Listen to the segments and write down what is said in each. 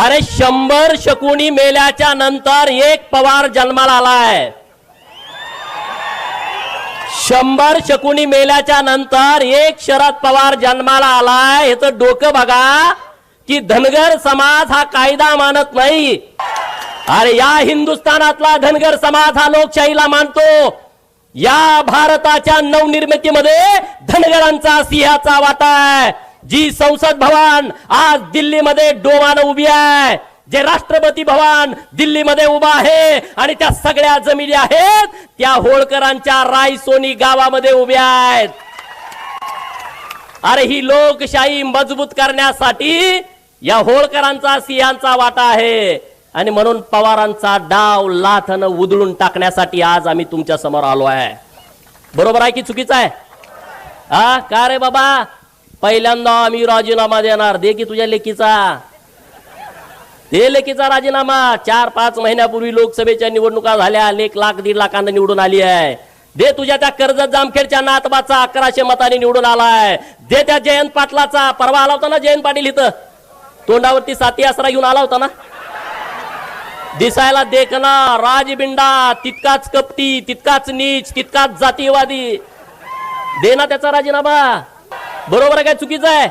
अरे शंभर शकुनी मेल्याच्या नंतर एक पवार जन्माला आलाय. शंभर शकुनी मेल्याच्या नंतर एक शरद पवार जन्माला आलाय. ह्याचं डोकं बघा की धनगर समाज हा कायदा मानत नाही. अरे या हिंदुस्थानातला धनगर समाज हा लोकशाहीला मानतो. या भारताच्या नवनिर्मितीमध्ये धनगरांचा सिंहाचा वाटा आहे. जी संसद भवन आज दिल्लीमध्ये डोमानं उभी आहे. जे राष्ट्रपती भवन दिल्लीमध्ये उभा आहे आणि त्या सगळ्या जमिनी आहेत त्या होळकरांच्या रायसोनी गावामध्ये उभ्या आहेत. अरे ही लोकशाही मजबूत करण्यासाठी या होळकरांचा सिंहांचा वाटा आहे. आणि म्हणून पवारांचा डाव लाथन उधळून टाकण्यासाठी आज आम्ही तुमच्यासमोर आलो आहे. बरोबर आहे की चुकीचं आहे? हा? का रे बाबा? पहिल्यांदा आम्ही राजीनामा देणार. दे की तुझ्या लेकीचा. ते लेकीचा राजीनामा. चार पाच महिन्यापूर्वी लोकसभेच्या निवडणुका झाल्या. लेख लाख दीड लाखांना निवडून आली आहे. दे तुझ्या त्या कर्जत जामखेडच्या नातबाचा अकराशे मताने निवडून आलाय. दे त्या जयंत पाटलाचा. परवा आला होता ना जयंत पाटील इथं? तोंडावरती साती आसरा घेऊन आला होता ना? दिसायला देखना राजबिंडा तितकाच कपटी तितकाच नीच तितकाच जातीयवादी. दे ना त्याचा राजीनामा. बरोबर आहे काय? चुकीचं आहे?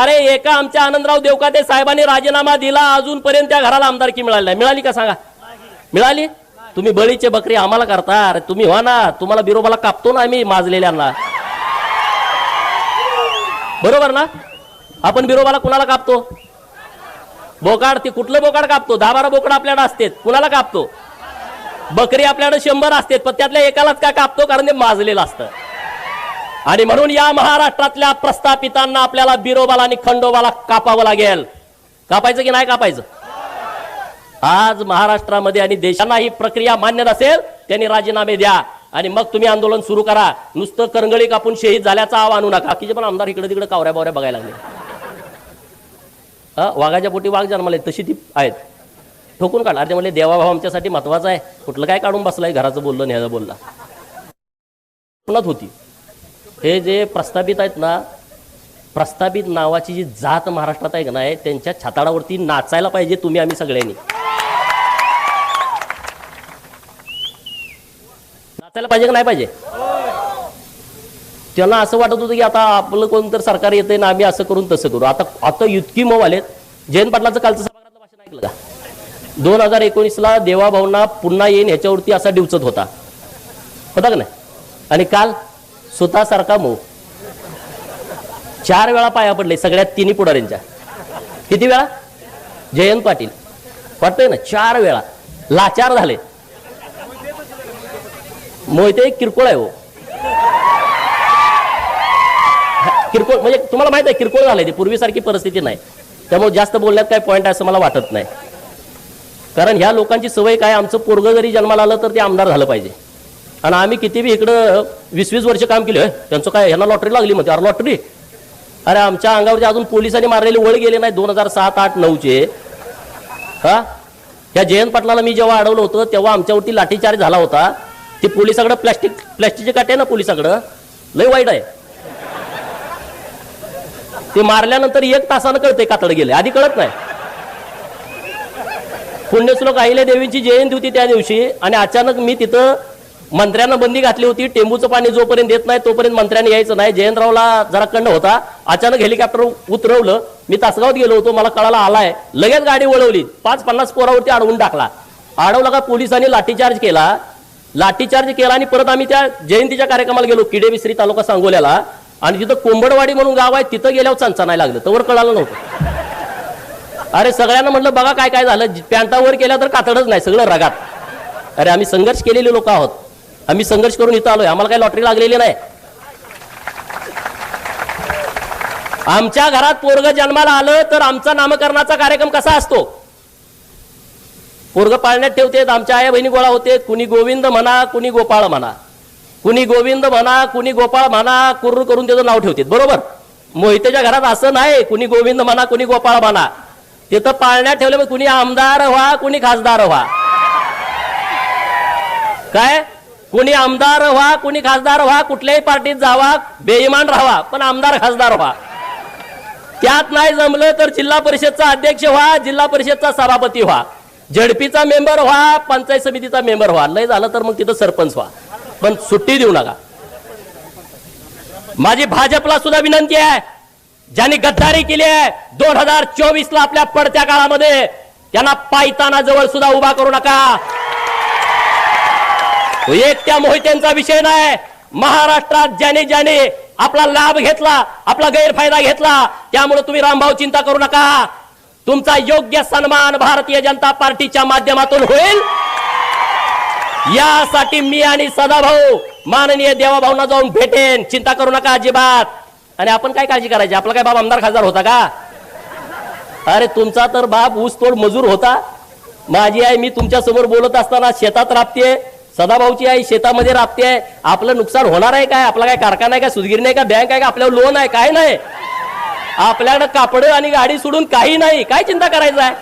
अरे एका आमच्या आनंदराव देवकाते साहेबांनी राजीनामा दिला अजूनपर्यंत त्या घराला आमदारकी मिळाली नाही. मिळाली का सांगा? मिळाली? तुम्ही बळीचे बकरी आम्हाला करता. अरे तुम्ही व्हा ना. तुम्हाला बिरोबाला कापतो ना आम्ही माजलेल्यांना. बरोबर ना? आपण बिरोबाला कुणाला कापतो? बोकाड ते कुठलं बोकाड कापतो? दहा बारा बोकड आपल्याकडे असते कुणाला कापतो? बकरी आपल्याकडे शंभर असते पण त्यातल्या एकालाच काय कापतो? कारण ते माजलेलं असतं. आणि म्हणून या महाराष्ट्रातल्या प्रस्थापितांना आपल्याला बिरोबाला आणि खंडोबाला कापावं लागेल. कापायचं की नाही कापायचं? आज महाराष्ट्रामध्ये आणि देशांना ही प्रक्रिया मान्य नसेल त्यांनी राजीनामे द्या. आणि मग तुम्ही आंदोलन सुरू करा. नुसतं करंगळी कापून शहीद झाल्याचा आव आणू नका. बाकीचे पण आमदार इकडे तिकडे कावऱ्या बावऱ्या बघायला लागले. हा, वाघाच्या पोटी वाघ जन्माले तशी ती आहेत. ठोकून काढ. अरे म्हणले देवाभाव आमच्यासाठी महत्त्वाचा आहे. कुठलं काय काढून बसलाय? घराचं बोललं न्यायचं बोलला. पुन्हाच होती. हे जे प्रस्थापित आहेत ना प्रस्थापित नावाची जी जात महाराष्ट्रात आहे का नाही त्यांच्या छाताडावरती नाचायला पाहिजे तुम्ही आम्ही सगळ्यांनी. नाचायला पाहिजे का नाही पाहिजे? त्यांना असं वाटत होतं की आता आपलं कोणतर सरकार येते ना आम्ही असं करून तसं करू. आता आता इतकी मऊ आलेत. जयंत पाटलाचं कालचं सभागृहातलं भाषण ऐकलं का? दोन हजार एकोणीसला देवाभावना पुन्हा येईन ह्याच्यावरती असा डिवचत होता. होता का नाही? आणि काल सुतासारखा मऊ चार वेळा पाया पडले सगळ्यात तिन्ही पुढाऱ्यांच्या. किती वेळा? जयंत पाटील. वाटतंय ना चार वेळा. लाचार झाले. मोहिते किरकोळ आहे हो. किरकोळ म्हणजे तुम्हाला माहीत आहे किरकोळ झालंय ते. पूर्वीसारखी परिस्थिती नाही. त्यामुळे जास्त बोलण्यात काय पॉईंट आहे असं मला वाटत नाही. कारण ह्या लोकांची सवय काय? आमचं पोरग जरी जन्माला आलं तर ते आमदार झालं पाहिजे. आणि आम्ही किती बी इकडं वीस वीस वर्ष काम केलं त्यांचं काय ह्यांना लॉटरी लागली म्हणते. अरे लॉटरी अरे आमच्या अंगावरती अजून पोलिसांनी मारलेले वळ गेले नाही दोन हजार सात आठ नऊचे. हा? ह्या जयंत पाटलाला मी जेव्हा अडवलं होतं तेव्हा आमच्यावरती लाठीचार्ज झाला होता. ते पोलिसाकडं प्लॅस्टिक प्लॅस्टिकचे काटे ना पोलिसाकडं. लय वाईट आहे. ते मारल्यानंतर एक तासानं कळते कातड गेले. आधी कळत नाही. पुण्यश्लोक अहिल्या देवींची जयंती होती त्या दिवशी आणि अचानक मी तिथं मंत्र्यांना बंदी घातली होती टेंबूचं पाणी जोपर्यंत देत नाही तोपर्यंत मंत्र्यांनी यायचं नाही. जयंतरावला जरा कंड होता. अचानक हेलिकॉप्टर उतरवलं. मी तासगावात गेलो होतो मला कळाला आलाय. लगेच गाडी वळवली. पाच पन्नास पोरावरती अडवून टाकला. अडवला का पोलिसांनी लाठीचार्ज केला? लाठीचार्ज केला आणि परत आम्ही त्या जयंतीच्या कार्यक्रमाला गेलो किडे मिश्री तालुका सांगोल्याला. आणि तिथं कोंबडवाडी म्हणून गाव आहे तिथं गेल्यावर चांचा नाही लागलं. तवर कळालं नव्हतं. अरे सगळ्यांना म्हटलं बघा काय काय झालं. पॅन्टावर केल्या तर कातडच नाही सगळं रगात. अरे आम्ही संघर्ष केलेले लोक आहोत. आम्ही संघर्ष करून इथं आलोय. आम्हाला काही लॉटरी लागलेली नाही. आमच्या घरात पोरग जन्माला आलं तर आमचा नामकरणाचा कार्यक्रम कसा असतो? पोरग पाळण्यात ठेवतेत आमच्या आया बहिणी गोळा होते कुणी गोविंद म्हणा कुणी गोपाळ म्हणा. कुणी गोविंद म्हणा कुणी गोपाळ म्हणा कुर्र करून त्याचं नाव ठेवते बरोबर? मोहितेच्या घरात असं नाही. कुणी गोविंद म्हणा कुणी गोपाळ म्हणा. तिथं पाळण्यात ठेवलं कुणी आमदार व्हा कुणी खासदार व्हा. काय? कुणी आमदार व्हा कुणी खासदार व्हा कुठल्याही पार्टीत जावा बेईमान राहावा पण आमदार खासदार व्हा. त्यात नाही जमलं तर जिल्हा परिषदचा अध्यक्ष व्हा जिल्हा परिषदचा सभापती व्हा. झडपीचा मेंबर व्हा पंचायत समितीचा मेंबर व्हा. लय झालं तर मग तिथं सरपंच व्हा. पण सुट्टी देऊ नका. माझी भाजपला सुद्धा विनंती आहे. ज्यांनी गद्दारी केली आहे दोन हजार चोवीस ला आपल्या पडत्या काळामध्ये त्यांना पायताना जवळ सुद्धा उभा करू नका. तो एक त्या मोहित्यांचा विषय नाही. महाराष्ट्रात ज्याने ज्याने आपला लाभ घेतला आपला गैरफायदा घेतला त्यामुळे तुम्ही रामभाऊ चिंता करू नका. तुमचा योग्य सन्मान भारतीय जनता पार्टीच्या माध्यमातून होईल. यासाठी मी आणि सदाभाऊ माननीय देवाभाऊंना जाऊन भेटेन. चिंता करू नका अजिबात. आणि आपण काय काळजी करायची? आपला काय बाप आमदार खासदार होता का? अरे तुमचा तर बाप ऊसतोड मजूर होता. माझी आई मी तुमच्यासमोर बोलत असताना शेतात राबते सदाभाऊची आई शेतामध्ये राबते आपलं नुकसान होणार आहे काय? आपला काय कारखाना आहे का? सुदगिरी नाही का? बँक आहे का? आपल्यावर लोन आहे? काय नाही. आपल्याकडं कापड आणि गाडी सोडून काही नाही. काय चिंता करायचं आहे?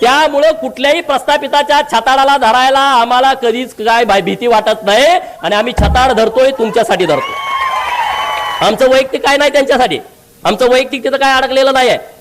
त्यामुळं कुठल्याही प्रस्थापिताच्या छताडाला धरायला आम्हाला कधीच काय भीती वाटत नाही. आणि आम्ही छताड धरतोय तुमच्यासाठी धरतो आमचं वैयक्तिक काय नाही त्यांच्यासाठी. आमचं वैयक्तिक तिथं काय अडकलेलं नाही आहे